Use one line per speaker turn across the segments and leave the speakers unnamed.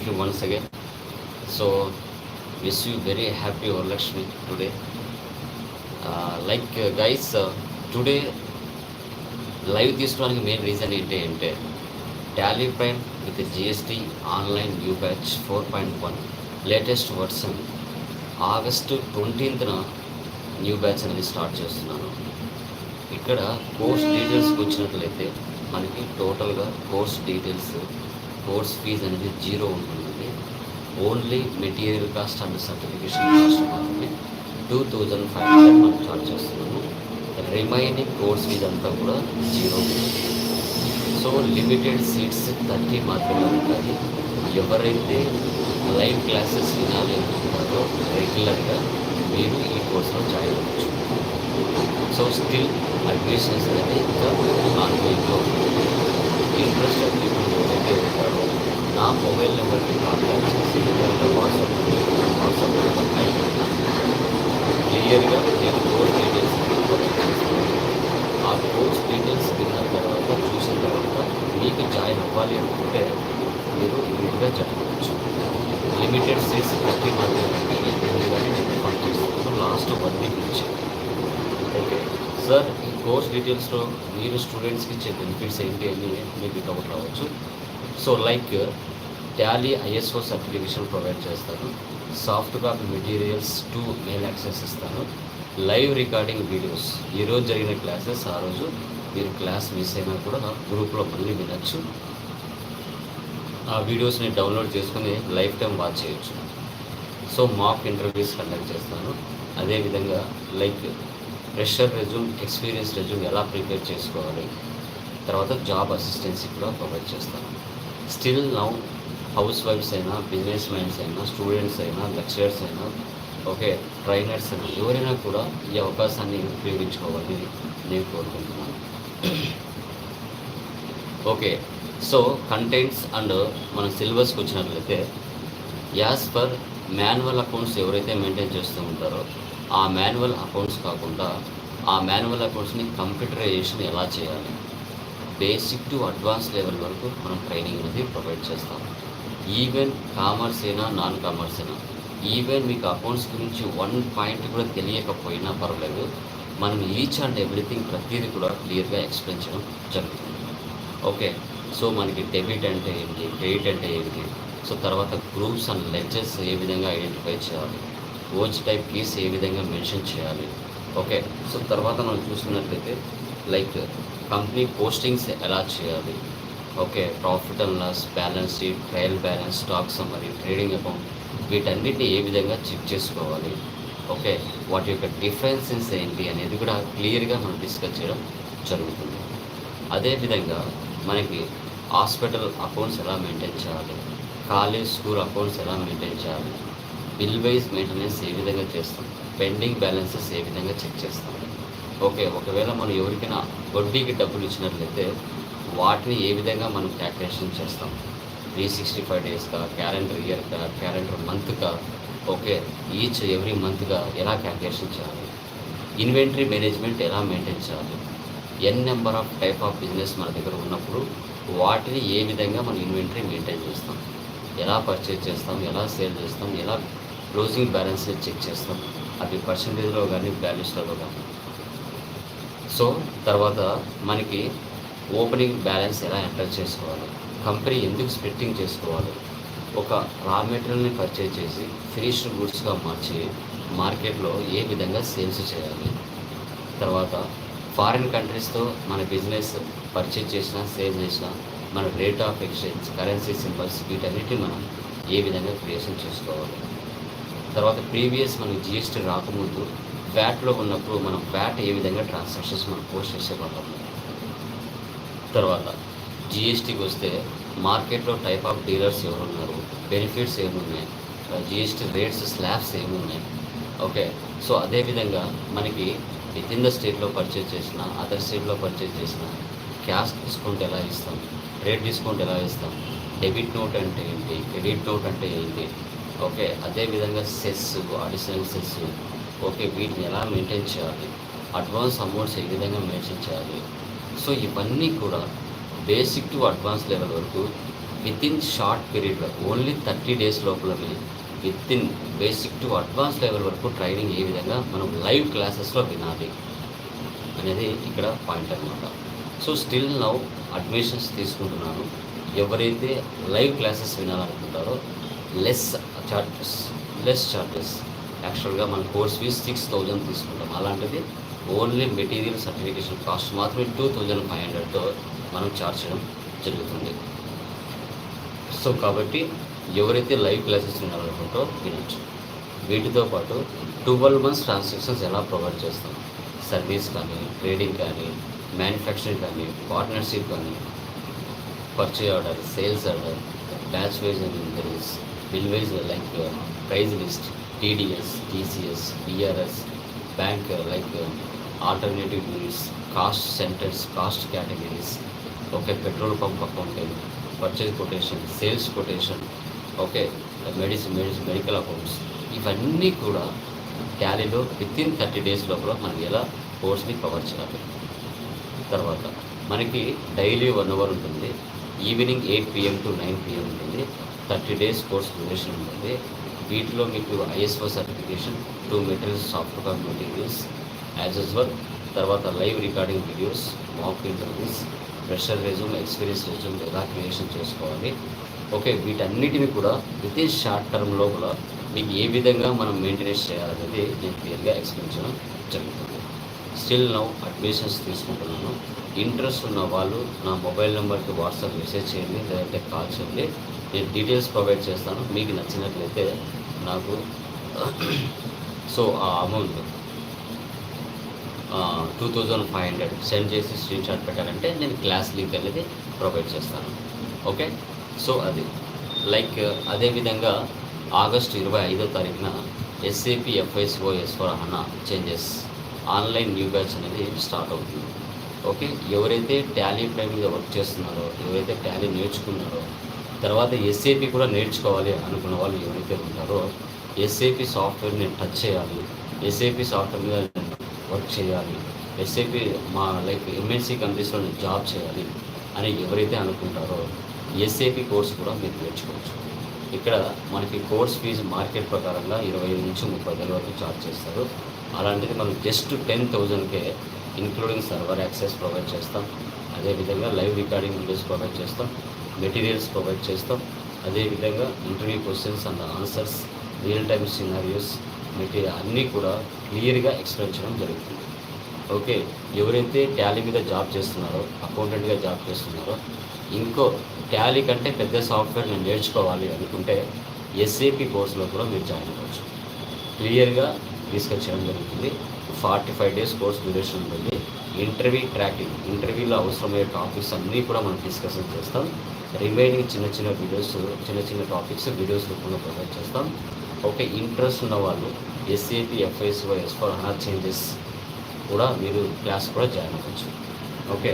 you once again. So, wish you very happy Varalakshmi today. Uh, like uh, guys, uh, today live తీసుకోవడానికి main reason ఏంటి అంటే Tally Prime with GST online new batch four point one latest version August ట్వంటీన్త్న new batch అనేది start చేస్తున్నాను ఇక్కడ course డీటెయిల్స్కి వచ్చినట్లయితే మనకి టోటల్గా కోర్స్ డీటెయిల్స్ కోర్స్ ఫీజు అనేది జీరో ఉంటుంది only material cost and certification cost మాత్రమే టూ థౌజండ్ ఫైవ్ హండ్రెడ్ మనం చార్జ్ చేస్తున్నాము. రిమైనింగ్ కోర్స్ ఫీజు అంతా కూడా zero so limited seats thirty మాత్రమే ఉంటాయి. ఎవరైతే లైవ్ క్లాసెస్ వినాలి అనుకుంటారో రెగ్యులర్గా మీరు ఈ కోర్సులో జాయిన్ అవ్వచ్చు. సో స్టిల్ అడ్మిషన్స్ అనేది ఇంకా ఆన్లైన్లో ఇంట్రెస్ట్ పీపుల్ ఎవరైతే ఉంటారో నా మొబైల్ నెంబర్కి కాంటాక్ట్ చేసి వాట్సాప్ వాట్సాప్ నెంబర్ క్లియర్గా నేను కోర్స్ డీటెయిల్స్ ఆ కోర్స్ డీటెయిల్స్ విన్న తర్వాత చూసిన తర్వాత మీకు జాయిన్ అవ్వాలి అనుకుంటే మీరు ఇమీడియట్గా జాయిన్ అవ్వచ్చు. లిమిటెడ్ సీట్స్ ప్రతి మాత్రమే నేను లాస్ట్ వన్ వీక్ నుంచి. ఓకే సార్ ఈ కోర్స్ డీటెయిల్స్లో మీరు స్టూడెంట్స్కి ఇచ్చే బెనిఫిట్స్ ఏంటి అని మీకు డౌట్ రావచ్చు so like Tally ISO certification provide చేస్తాను. Soft copy materials to mail access ఇస్తాను. లైవ్ రికార్డింగ్ వీడియోస్ ఈరోజు జరిగిన క్లాసెస్ ఆ రోజు మీరు క్లాస్ మిస్ అయినా కూడా గ్రూప్లో మళ్ళీ వినొచ్చు. ఆ వీడియోస్ని డౌన్లోడ్ చేసుకుని లైఫ్ టైం వాచ్ చేయొచ్చు. సో మాక్ ఇంటర్వ్యూస్ కండక్ట్ చేస్తాను. అదేవిధంగా like fresher resume experience resume ఎలా ప్రిపేర్ చేసుకోవాలి? తర్వాత జాబ్ అసిస్టెన్సీ కూడా ప్రొవైడ్ చేస్తాను. స్టిల్ నౌ హౌస్ వైఫ్స్ అయినా బిజినెస్ మ్యాన్స్ అయినా స్టూడెంట్స్ అయినా లెక్చరర్స్ అయినా ఓకే ట్రైనర్స్ అయినా ఎవరైనా కూడా ఈ అవకాశాన్ని ఉపయోగించుకోవాలని నేను కోరుకుంటున్నాను. ఓకే సో కంటెంట్స్ అండ్ మన సిలబస్కి వచ్చినట్లయితే యాజ్ పర్ మాన్యువల్ అకౌంట్స్ ఎవరైతే మెయింటైన్ చేస్తూ ఉంటారో ఆ మాన్యువల్ అకౌంట్స్ కాకుండా ఆ మాన్యువల్ అకౌంట్స్ని కంప్యూటరైజేషన్ ఎలా చేయాలి? బేసిక్ టు అడ్వాన్స్ లెవెల్ వరకు మనం ట్రైనింగ్ అనేది ప్రొవైడ్ చేస్తాం. ఈవెన్ కామర్స్ అయినా నాన్ కామర్స్ అయినా. ఈవెన్ మీకు అకౌంట్స్ గురించి వన్ పాయింట్ కూడా తెలియకపోయినా పర్వాలేదు. మనం ఈచ్ అండ్ ఎవ్రీథింగ్ ప్రతిదీ కూడా క్లియర్గా ఎక్స్ప్లెయిన్ చేయడం జరుగుతుంది. ఓకే. సో మనకి డెబిట్ అంటే ఏంటి? క్రెడిట్ అంటే ఏంటి? సో తర్వాత గ్రూప్స్ అండ్ లెక్చర్స్ ఏ విధంగా ఐడెంటిఫై చేయాలి? కోచ్ టైప్ కీస్ ఏ విధంగా మెన్షన్ చేయాలి? ఓకే. సో తర్వాత మనం చూసుకున్నట్లయితే లైక్ కంపెనీ పోస్టింగ్స్ ఎలా చేయాలి? Okay profit and loss balance sheet trial balance stock మరియు ట్రేడింగ్ అకౌంట్ వీటన్నిటిని ఏ విధంగా చెక్ చేసుకోవాలి? ఓకే వాటి యొక్క డిఫరెన్సెస్ ఏంటి అనేది కూడా క్లియర్గా మనం డిస్కస్ చేయడం జరుగుతుంది. అదేవిధంగా మనకి హాస్పిటల్ అకౌంట్స్ ఎలా మెయింటైన్ చేయాలి? కాలేజ్ స్కూల్ అకౌంట్స్ ఎలా మెయింటైన్ చేయాలి? బిల్ వైజ్ మెయింటెనెన్స్ ఏ విధంగా చేస్తాం? పెండింగ్ బ్యాలెన్సెస్ ఏ విధంగా చెక్ చేస్తాం? ఓకే ఒకవేళ మనం ఎవరికైనా వడ్డీకి డబ్బులు ఇచ్చినట్లయితే వాటిని ఏ విధంగా మనం క్యాల్కులేషన్ చేస్తాం? త్రీ సిక్స్టీ ఫైవ్ డేస్గా క్యాలెండర్ ఇయర్గా క్యాలెండర్ మంత్గా ఓకే ఈచ్ ఎవ్రీ మంత్గా ఎలా క్యాల్కులేషన్ చేయాలి? ఇన్వెంటరీ మేనేజ్మెంట్ ఎలా మెయింటైన్ చేయాలి? N number of type of business మన దగ్గర ఉన్నప్పుడు వాటిని ఏ విధంగా మనం ఇన్వెంటరీ మెయింటైన్ చేస్తాం? ఎలా పర్చేజ్ చేస్తాం? ఎలా సేల్ చేస్తాం? ఎలా క్లోజింగ్ బ్యాలెన్స్ చెక్ చేస్తాం? అవి పర్సంటేజ్లో కానీ బ్యాలెన్స్లలో కానీ సో తర్వాత మనకి ఓపెనింగ్ బ్యాలెన్స్ ఎలా ఎంటర్ చేసుకోవాలి? కంపెనీ ఎందుకు స్ప్లిట్టింగ్ చేసుకోవాలి? ఒక రా మెటీరియల్ని పర్చేజ్ చేసి ఫినిష్డ్ గుడ్స్గా మార్చి మార్కెట్లో ఏ విధంగా సేల్స్ చేయాలి? తర్వాత ఫారిన్ కంట్రీస్తో మన బిజినెస్ పర్చేజ్ చేసినా సేల్ చేసినా మన rate of exchange currency symbols వీటన్నిటిని మనం ఏ విధంగా క్రియేషన్ చేసుకోవాలి? తర్వాత ప్రీవియస్ మనకి జిఎస్టీ రాకముందు వ్యాట్లో ఉన్నప్పుడు మనం వ్యాట్ ఏ విధంగా ట్రాన్సాక్షన్స్ మనం పోస్ట్ చేసేవాళ్ళం తర్వాత జిఎస్టీకి వస్తే మార్కెట్లో టైప్ ఆఫ్ డీలర్స్ ఎవరు ఉన్నారు బెనిఫిట్స్ ఏమున్నాయి? జిఎస్టీ రేట్స్ స్లాబ్స్ ఏమున్నాయి? ఓకే సో అదేవిధంగా మనకి విత్ ఇన్ ద స్టేట్లో పర్చేజ్ చేసిన అదర్ స్టేట్లో పర్చేజ్ చేసిన క్యాష్ డిస్కౌంట్ ఎలా ఇస్తాం? రేట్ డిస్కౌంట్ ఎలా ఇస్తాం? డెబిట్ నోట్ అంటే ఏంటి? క్రెడిట్ నోట్ అంటే ఏంటి? ఓకే అదేవిధంగా సెస్ అడిషనల్ సెస్ ఓకే వీటిని ఎలా మెయింటైన్ చేయాలి? అడ్వాన్స్ అమౌంట్స్ ఏ విధంగా మెయింటైన్ చేయాలి? సో ఇవన్నీ కూడా బేసిక్ టు అడ్వాన్స్ లెవెల్ వరకు విత్ ఇన్ షార్ట్ పీరియడ్లో ఓన్లీ థర్టీ డేస్ లోపలనే within basic to advance level వరకు ట్రైనింగ్ ఏ విధంగా మనం లైవ్ క్లాసెస్లో వినాలి అనేది ఇక్కడ పాయింట్ అనమాట సో స్టిల్ నౌ అడ్మిషన్స్ తీసుకుంటున్నాను. ఎవరైతే లైవ్ క్లాసెస్ వినాలనుకుంటారో లెస్ చార్జెస్ లెస్ చార్జెస్ యాక్చువల్గా మన కోర్స్ ఫీజ్ సిక్స్ థౌజండ్ తీసుకుంటాం. అలాంటిది ఓన్లీ మెటీరియల్ సర్టిఫికేషన్ కాస్ట్ మాత్రమే టూ థౌజండ్ ఫైవ్ హండ్రెడ్తో మనం చార్జ్ చేయడం జరుగుతుంది. సో కాబట్టి ఎవరైతే లైవ్ క్లాసెస్ వినాలనుకుంటో వినొచ్చు. వీటితో పాటు ట్వెల్వ్ మంత్స్ ట్రాన్సాక్షన్స్ ఎలా ప్రొవైడ్ చేస్తాం? సర్వీస్ కానీ ట్రేడింగ్ కానీ మ్యానుఫ్యాక్చరింగ్ కానీ పార్ట్నర్షిప్ కానీ purchase order sales order batch wise increase bill wise like price list TDS TCS BRS bank like alternative bills cost centres cost categories okay petrol pump accounting purchase quotation sales quotation okay medicine medicine medical accounts ఇవన్నీ కూడా టాలీలో within thirty days లోపల మనం ఎలా కోర్స్ని cover చేయాలి. తర్వాత మనకి డైలీ వన్ అవర్ ఉంటుంది. Evening eight PM to nine PM ఉంటుంది. థర్టీ డేస్ కోర్స్ డ్యూరేషన్ ఉంటుంది. వీటిలో మీకు ISO certification two materials software materials as usual తర్వాత live recording videos mock interviews fresher resume experience resume ఎలా క్రియేషన్ చేసుకోవాలి. Okay వీటన్నిటిని కూడా విత్ ఇన్ షార్ట్ టర్మ్ లోపల మీకు ఏ విధంగా మనం మెయింటెనెన్స్ చేయాలనేది నేను క్లియర్గా ఎక్స్ప్లెయిన్ చేయడం జరుగుతుంది. స్టిల్ నౌ అడ్మిషన్స్ తీసుకుంటున్నాను. ఇంట్రెస్ట్ ఉన్న వాళ్ళు నా మొబైల్ నెంబర్కి వాట్సాప్ మెసేజ్ చేయండి లేదంటే కాల్ చేయండి. నేను డీటెయిల్స్ ప్రొవైడ్ చేస్తాను. మీకు నచ్చినట్లయితే నాకు. సో ఆ amount two thousand five hundred send చేసి స్క్రీన్ షాట్ పెట్టారంటే నేను క్లాస్ లింక్ అనేది ప్రొవైడ్ చేస్తాను. ఓకే సో అది. లైక్ అదేవిధంగా ఆగస్టు ఇరవై ఐదో తారీఖున SAP FICO S four HANA changes online new batch అనేది స్టార్ట్ అవుతుంది. ఓకే ఎవరైతే టాలీ ప్రైమ్ మీద వర్క్ చేస్తున్నారో ఎవరైతే టాలీ నేర్చుకున్నారో తర్వాత ఎస్ఏపి కూడా నేర్చుకోవాలి అనుకున్న వాళ్ళు ఎవరైతే ఉంటారో ఎస్ఏపి నేను టచ్ చేయాలి. ఎస్ఏపి సాఫ్ట్వేర్ మీద వర్క్ చేయాలి. ఎస్ఏపి మా లైక్ ఎంఎన్సీ కంట్రీస్లో నేను జాబ్ చేయాలి అని ఎవరైతే అనుకుంటారో ఎస్ఏపి కోర్స్ కూడా మీరు నేర్చుకోవచ్చు. ఇక్కడ మనకి కోర్స్ ఫీజు మార్కెట్ ప్రకారంగా ఇరవై ఐదు నుంచి ముప్పై వేల వరకు చార్జ్ చేస్తారు. అలాంటిది మనం జస్ట్ టెన్ థౌజండ్కే ఇంక్లూడింగ్ సర్వర్ యాక్సెస్ ప్రొవైడ్ చేస్తాం. అదేవిధంగా లైవ్ రికార్డింగ్ వీడియోస్ ప్రొవైడ్ చేస్తాం. మెటీరియల్స్ ప్రొవైడ్ చేస్తాం. అదేవిధంగా interview questions and answers real time scenarios material అన్నీ కూడా క్లియర్గా ఎక్స్ప్లెయిన్ చేయడం జరుగుతుంది. ఓకే ఎవరైతే టాలీ మీద జాబ్ చేస్తున్నారో అకౌంటెంట్గా జాబ్ చేస్తున్నారో ఇంకో టాలీ కంటే పెద్ద సాఫ్ట్వేర్ నేను నేర్చుకోవాలి అనుకుంటే ఎస్ఏపి కోర్సులో కూడా మీరు జాయిన్ అవ్వచ్చు. క్లియర్గా డిస్కస్ చేయడం జరుగుతుంది. Forty five days course duration ఉంటుంది. ఇంటర్వ్యూ ట్రాకింగ్ ఇంటర్వ్యూలో అవసరమయ్యే టాపిక్స్ అన్నీ కూడా మనం డిస్కషన్ చేస్తాం. రిమైనింగ్ చిన్న చిన్న వీడియోస్ చిన్న చిన్న టాపిక్స్ వీడియోస్ రూపంలో ప్రొవైడ్ చేస్తాం. ఓకే ఇంట్రెస్ట్ ఉన్న వాళ్ళు SAP FICO S four HANA changes కూడా మీరు క్లాస్ కూడా జాయిన్ అవ్వచ్చు. ఓకే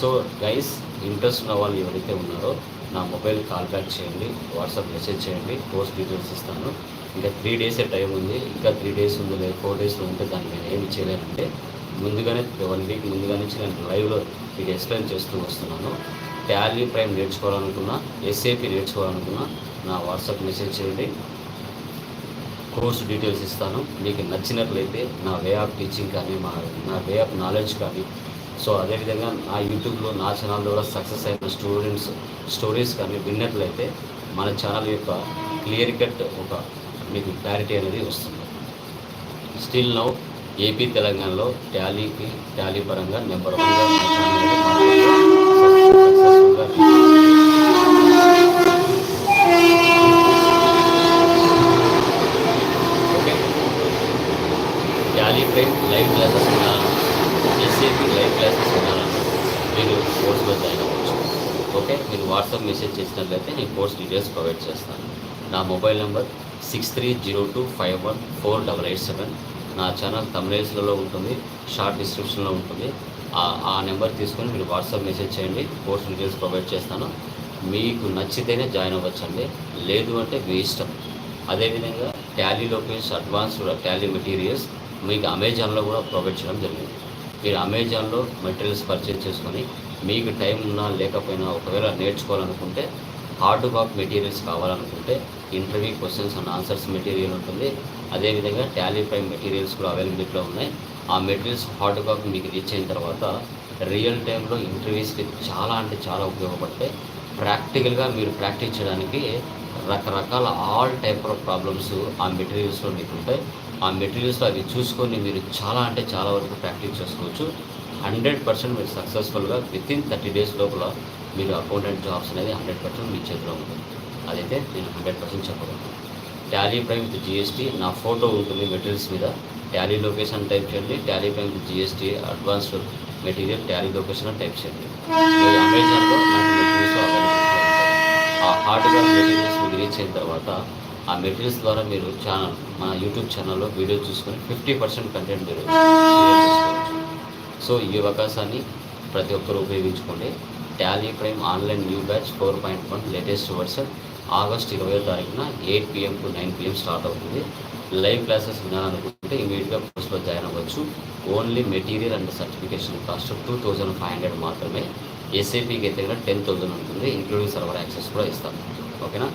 సో గైస్ ఇంట్రెస్ట్ ఉన్న వాళ్ళు ఎవరైతే ఉన్నారో నా మొబైల్ కాల్ బ్యాక్ చేయండి వాట్సాప్ మెసేజ్ చేయండి కోర్స్ డీటెయిల్స్ ఇస్తాను. ఇంకా త్రీ డేసే టైం ఉంది ఇంకా త్రీ డేస్ ఉంది లేదు ఫోర్ డేస్లో ఉంటే దాన్ని నేను ఏమి చేయలేనంటే ముందుగానే వన్ వీక్ ముందుగా నుంచి నేను లైవ్లో మీకు ఎక్స్ప్లెయిన్ చేస్తూ వస్తున్నాను. టాలీ ప్రైమ్ నేర్చుకోవాలనుకున్నా ఎస్ఏపి నేర్చుకోవాలనుకున్నా నా వాట్సాప్ మెసేజ్ చేయండి. కోర్స్ డీటెయిల్స్ ఇస్తాను. మీకు నచ్చినట్లయితే నా వే ఆఫ్ టీచింగ్ కానీ మా నా వే ఆఫ్ నాలెడ్జ్ కానీ సో అదేవిధంగా నా యూట్యూబ్లో నా ఛానల్ ద్వారా సక్సెస్ అయిన స్టూడెంట్స్ స్టోరీస్ కానీ విన్నట్లయితే మన ఛానల్ యొక్క క్లియర్ కట్ ఒక మీకు క్లారిటీ అనేది వస్తుంది. స్టిల్ నౌ ఏపీ తెలంగాణలో ట్యాలీకి ట్యాలీ పరంగా నెంబర్ వన్గా మన ఛానల్ అనేది సక్సెస్ఫుల్గా okay Tally prime live classes వినాలన్నా SAP live classes వినాలన్నా మీరు కోర్సులో జాయిన్ అవ్వచ్చు. ఓకే? మీరు వాట్సాప్ మెసేజ్ చేసినట్లయితే నేను కోర్స్ డీటెయిల్స్ ప్రొవైడ్ చేస్తాను. నా mobile number six three zero two five one four double eight seven నా ఛానల్ తమిళస్లలో ఉంటుంది షార్ట్ డిస్క్రిప్షన్లో ఉంటుంది. ఆ- ఆ నెంబర్ తీసుకొని మీరు వాట్సాప్ మెసేజ్ చేయండి కోర్స్ డీటెయిల్స్ ప్రొవైడ్ చేస్తాను. మీకు నచ్చితేనే జాయిన్ అవ్వచ్చండి లేదు అంటే మీ ఇష్టం. అదేవిధంగా Tally locations advanced Tally materials మీకు అమెజాన్లో కూడా ప్రొవైడ్ చేయడం జరిగింది. మీరు అమెజాన్లో మెటీరియల్స్ పర్చేజ్ చేసుకొని మీకు టైం ఉన్నా లేకపోయినా ఒకవేళ నేర్చుకోవాలనుకుంటే హార్డ్ కాపీ మెటీరియల్స్ కావాలనుకుంటే interview questions and answers material ఉంటుంది. అదేవిధంగా టాలీ ప్రైమ్ మెటీరియల్స్ కూడా అవైలబిలిటీలో ఉన్నాయి. ఆ మెటీరియల్స్ హార్డ్ కాపీ మీకు రీచ్ అయిన తర్వాత రియల్ టైంలో ఇంటర్వ్యూస్కి చాలా అంటే చాలా ఉపయోగపడతాయి. ప్రాక్టికల్గా మీరు ప్రాక్టీస్ చేయడానికి రకరకాల ఆల్ టైప్ ఆఫ్ ప్రాబ్లమ్స్ ఆ మెటీరియల్స్లో మీకు ఉంటాయి. ఆ మెటీరియల్స్లో అవి చూసుకొని మీరు చాలా అంటే చాలా వరకు ప్రాక్టీస్ చేసుకోవచ్చు. హండ్రెడ్ పర్సెంట్ మీరు సక్సెస్ఫుల్గా విత్ ఇన్ థర్టీ డేస్ లోపల మీరు అకౌంటెంట్ జాబ్స్ అనేది హండ్రెడ్ పర్సెంట్ మీ చేతిలో ఉంటుంది అదైతే నేను హండ్రెడ్ పర్సెంట్ చెప్పగలను. ట్యాలీ ప్రైమ్ విత్ జిఎస్టీ నా ఫోటో ఉంటుంది మెటీరియల్స్ మీద. ట్యాలీ లొకేషన్ టైప్ చేయండి. Tally prime GST advanced material Tally location type చేయండి. మీరు అమెజాన్లో మనకి మెటీరియల్స్ అవైలబుల్ ఆ హార్డ్వేర్ మెటీరియల్స్ మీకు రీచ్ అయిన తర్వాత ఆ మెటీరియల్స్ ద్వారా మీరు ఛానల్ మన యూట్యూబ్ ఛానల్లో వీడియో చూసుకొని ఫిఫ్టీ పర్సెంట్ కంటెంట్ మీరు చేసుకోవచ్చు. సో ఈ అవకాశాన్ని ప్రతి ఒక్కరు ఉపయోగించుకోండి. Tally prime online new batch four point one latest version August ఇరవై తారీఖున eight PM to nine PM start అవుతుంది. లైవ్ క్లాసెస్ వినాలనుకుంటే ఇమీడియట్గా కోర్సులో జాయిన్ అవ్వచ్చు. Only material and certification cost two thousand five hundred మాత్రమే. ఎస్ఏపీకి అయితే కూడా టెన్ థౌజండ్ ఉంటుంది. ఇంక్లూడింగ్ సర్వర్ యాక్సెస్ కూడా ఇస్తాం. ఓకేనా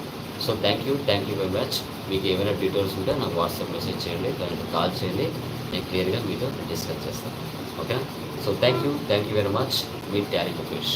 so thank you thank you very much మీకు ఏమైనా డీటెయిల్స్ ఉంటే నాకు వాట్సాప్ మెసేజ్ చేయండి. దానికి కాల్ చేయండి. నేను క్లియర్గా మీతో డిస్కస్ చేస్తాను. ఓకేనా so thank you thank you very much me Tally Lokesh